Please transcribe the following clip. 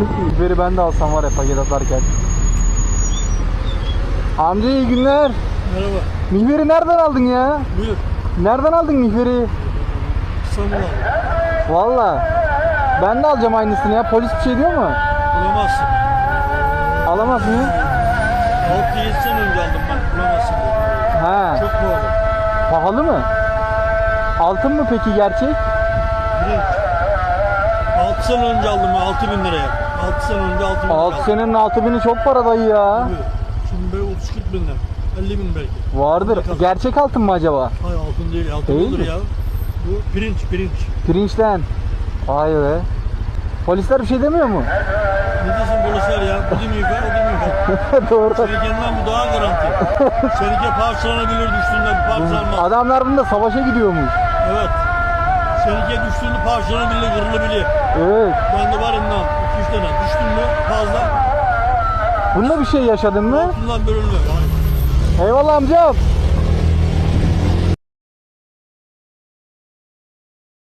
Biberi ben de alsam var ya paket atarken. Amca iyi günler. Merhaba. Mihveri nereden aldın ya? Buyur. Nereden aldın mihveri? İstanbul'a. Valla. Ben de alacağım aynısını ya. Polis bir şey diyor mu? Bulamazsın. Alamaz mı? 6-7 sene önce aldım ben. Bulamazsın dedi. He. Çok pahalı. Pahalı mı? Altın mı peki gerçek? Birinç. 6 sene önce aldım ben 6 bin liraya. 6 sene önce 6 bin liraya 6 aldım. senenin 6 bini çok para dayı ya. Tabii. Şimdi böyle 30-40 bin lira. 50 bin belki. Vardır. Gerçek altın mı acaba? Hayır altın değil. Altın Değil olur mi? ya. Bu pirinç pirinç. Pirinçten. Vay be. Polisler bir şey demiyor mu? Ne diyorsun polisler ya? Bu değil mi yukarı, o değil mi yukarı? Doğru. Seninkinden bu daha garanti. Seninki parçalanabilir düştüğünde bir parçalanmaz. Adamlar bunda savaşa gidiyormuş. Evet. Seninki düştüğünde parçalanabilir, kırılabilir. Evet. Bende var inan 2-3 tane. Düştün mü fazla Bunda bir şey yaşadın mı? bölünmüyor. Yani Eyvallah amcam.